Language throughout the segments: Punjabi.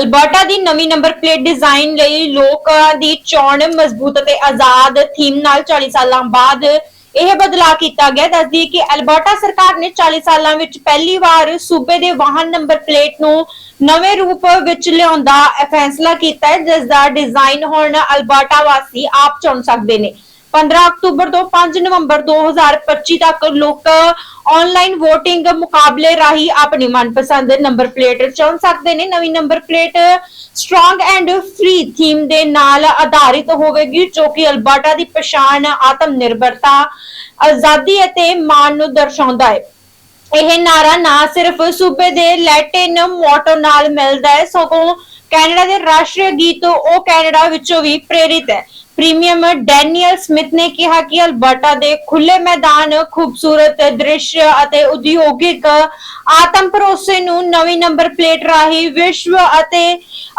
ਅਲਬਰਟਾ ਦੀ ਨਵੀਂ ਨੰਬਰ ਪਲੇਟ ਡਿਜ਼ਾਈਨ ਲਈ ਲੋਕਾਂ ਦੀ ਚੋਣ ਮਜ਼ਬੂਤ ਅਤੇ ਆਜ਼ਾਦ ਥੀਮ ਨਾਲ 40 ਸਾਲਾਂ ਬਾਅਦ ਇਹ ਬਦਲਾਅ ਕੀਤਾ ਗਿਆ। ਦੱਸਦੀ ਕਿ ਅਲਬਰਟਾ ਸਰਕਾਰ ਨੇ 40 ਸਾਲਾਂ ਵਿੱਚ ਪਹਿਲੀ ਵਾਰ ਸੂਬੇ ਦੇ ਵਾਹਨ ਨੰਬਰ ਪਲੇਟ ਨੂੰ ਨਵੇਂ ਰੂਪ ਵਿੱਚ ਲਿਆਉਣ ਦਾ ਫੈਸਲਾ ਕੀਤਾ ਹੈ, ਜਿਸ ਦਾ ਡਿਜ਼ਾਈਨ ਹੁਣ ਅਲਬਰਟਾ ਵਾਸੀ ਆਪ ਚੁਣ ਸਕਦੇ ਨੇ। 15 ਅਕਤੂਬਰ ਤੋਂ 5 ਨਵੰਬਰ 2025 ਤੱਕ ਲੋਕ ਆਨਲਾਈਨ VOTING ਮੁਕਾਬਲੇ ਰਾਹੀਂ ਆਪਣੀ ਮਨਪਸੰਦ ਨੰਬਰ ਪਲੇਟ ਚੁਣ ਸਕਦੇ ਨੇ। ਨਵੀਂ number plate strong and free theme ਦੇ ਨਾਲ ਆਧਾਰਿਤ ਹੋਵੇਗੀ, ਜੋ ਕਿ ਅਲਬਰਟਾ ਦੀ ਪਛਾਣ ਆਤਮ ਨਿਰਭਰਤਾ ਆਜ਼ਾਦੀ ਅਤੇ ਮਾਣ ਨੂੰ ਦਰਸਾਉਂਦਾ ਹੈ। ਇਹ ਨਾਰਾ ਨਾ ਸਿਰਫ ਸੂਬੇ ਦੇ ਲੈਟਿਨ ਮੋਟੋ ਨਾਲ ਮਿਲਦਾ ਹੈ, ਸਗੋਂ ਕੈਨੇਡਾ ਦੇ ਰਾਸ਼ਟਰੀ ਗੀਤ ਉਹ ਕੈਨੇਡਾ ਵਿੱਚੋਂ ਵੀ ਪ੍ਰੇਰਿਤ ਹੈ। ਪ੍ਰੀਮੀਅਮ ਡੈਨੀਅਲ ਸਮਿਥ ਨੇ ਕਿਹਾ ਕਿ ਅਲਬਰਟਾ ਦੇ ਖੁੱਲੇ ਮੈਦਾਨ, ਖੂਬਸੂਰਤ ਦ੍ਰਿਸ਼ ਅਤੇ ਉਦਯੋਗਿਕ ਆਤਮ ਭਰੋਸੇ ਨੂੰ ਨਵੀਂ ਨੰਬਰ ਪਲੇਟ ਰਾਹੀਂ ਵਿਸ਼ਵ ਅਤੇ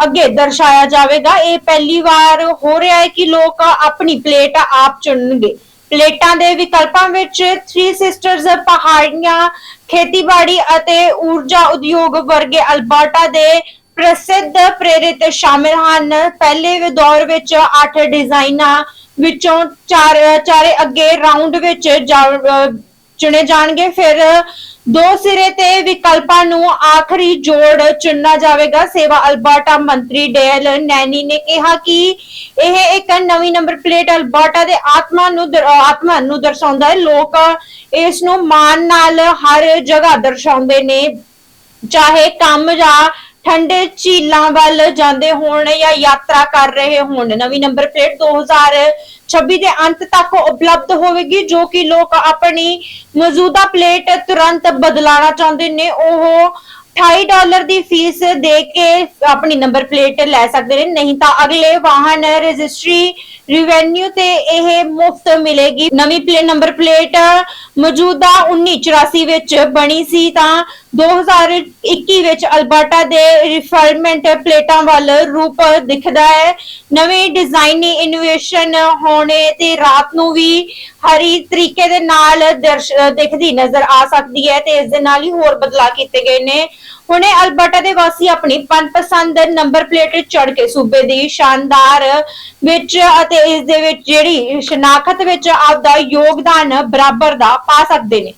ਅੱਗੇ ਦਰਸਾਇਆ ਜਾਵੇਗਾ। ਇਹ ਪਹਿਲੀ ਵਾਰ ਹੋ ਰਿਹਾ ਹੈ ਕਿ ਲੋਕ ਆਪਣੀ ਪਲੇਟ ਆਪ ਚੁਣਨਗੇ। ਪਲੇਟਾਂ ਦੇ ਵਿਕਲਪਾਂ ਵਿੱਚ 3 ਸਿਸਟਰਸ ਪਹਾੜੀਆਂ, ਖੇਤੀਬਾੜੀ ਅਤੇ ਊਰਜਾ ਉਦਯੋਗ ਵਰਗੇ ਅਲਬਰਟਾ ਦੇ ਪ੍ਰਸਿੱਧ ਪ੍ਰੇਰਿਤ ਸ਼ਾਮਿਲ ਹਨ। ਪਹਿਲੇ ਦੌਰ ਵਿੱਚ 8 ਡਿਜ਼ਾਈਨਾਂ ਵਿੱਚੋਂ ਚਾਰ, ਚਾਰੇ ਅੱਗੇ ਰਾਉਂਡ ਵਿੱਚ ਚੁਣੇ ਜਾਣਗੇ। ਫਿਰ ਦੋ ਸਿਰੇ ਤੇ ਵਿਕਲਪਾਂ ਨੂੰ ਆਖਰੀ ਜੋੜ ਚੁਣਨਾ ਜਾਵੇਗਾ। ਸੇਵਾ ਅਲਬਰਟਾ ਮੰਤਰੀ ਡੇਲ ਨੈਨੀ ਨੇ ਕਿਹਾ ਕਿ ਇਹ ਇੱਕ ਨਵੀਂ ਨੰਬਰ ਪਲੇਟ ਅਲਬਰਟਾ ਦੇ ਆਤਮਾ ਨੂੰ ਆਤਮਾ ਨੂੰ ਦਰਸਾਉਂਦਾ ਹੈ। ਲੋਕ ਇਸ ਨੂੰ ਮਾਣ ਨਾਲ ਹਰ ਜਗ੍ਹਾ ਦਰਸਾਉਂਦੇ ਨੇ। ਚਾਹੇ ਕੰਮ ਜਾਂ ਠੰਡੇ ਝੀਲਾਂ ਵੱਲ ਜਾਂਦੇ ਹੋਣ ਜਾਂ ਯਾਤਰਾ ਕਰ ਰਹੇ ਹੋਣ। ਨਵੀਂ ਨੰਬਰ ਪਲੇਟ 2026 ਦੇ ਅੰਤ ਤੱਕ ਉਪਲਬਧ ਹੋਵੇਗੀ, ਜੋ ਕਿ ਲੋਕ ਆਪਣੀ ਮੌਜੂਦਾ ਪਲੇਟ ਤੁਰੰਤ ਬਦਲਾਣਾ ਚਾਹੁੰਦੇ ਨੇ। ਉਹ 28 ਡਾਲਰ ਦੀ ਫੀਸ ਦੇ ਕੇ ਆਪਣੀ ਨੰਬਰ ਪਲੇਟ ਲੈ ਸਕਦੇ ਨੇ। ਨਹੀਂ ਤਾਂ ਅਗਲੇ ਵਾਹਨ ਰਜਿਸਟਰੀ ਰਿਵੈਨਿਊ ਤੇ ਇਹ ਮੁਫਤ ਮਿਲੇਗੀ। ਨਵੀਂ ਪਲੇ, ਨੰਬਰ ਪਲੇਟ ਮੌਜੂਦਾ 1984 ਵਿੱਚ ਬਣੀ ਸੀ ਤਾਂ 2021 ਵਿੱਚ ਅਲਬਰਟਾ ਦੇ ਰਿਫਰਮੈਂਟ ਪਲੇਟਾਂ ਵੱਲ ਰੂਪ ਦਿਖਦਾ ਹੈ। ਨਵੇਂ ਡਿਜ਼ਾਈਨੀ ਇਨੋਵੇਸ਼ਨ ਹੋਣੇ ਤੇ ਰਾਤ ਨੂੰ ਵੀ ਹਰੀ ਤਰੀਕੇ ਦੇ ਨਾਲ ਦਰਸ਼, ਦਿਖਦੀ ਨਜ਼ਰ ਆ ਸਕਦੀ ਹੈ ਤੇ ਇਸ ਦੇ ਨਾਲ ਹੀ ਹੋਰ ਬਦਲਾਅ ਕੀਤੇ ਗਏ ਨੇ। ਹੁਣੇ ਅਲਬਰਟਾ ਦੇ ਵਾਸੀ ਆਪਣੀ ਮਨਪਸੰਦ ਨੰਬਰ ਪਲੇਟ ਚੜ ਕੇ ਸੂਬੇ ਦੀ ਸ਼ਾਨਦਾਰ ਵਿੱਚ ਅਤੇ ਇਸ ਦੇ ਵਿੱਚ ਜਿਹੜੀ ਸ਼ਨਾਖਤ ਵਿੱਚ ਆਪਦਾ ਯੋਗਦਾਨ ਬਰਾਬਰ ਦਾ ਪਾ ਸਕਦੇ ਨੇ।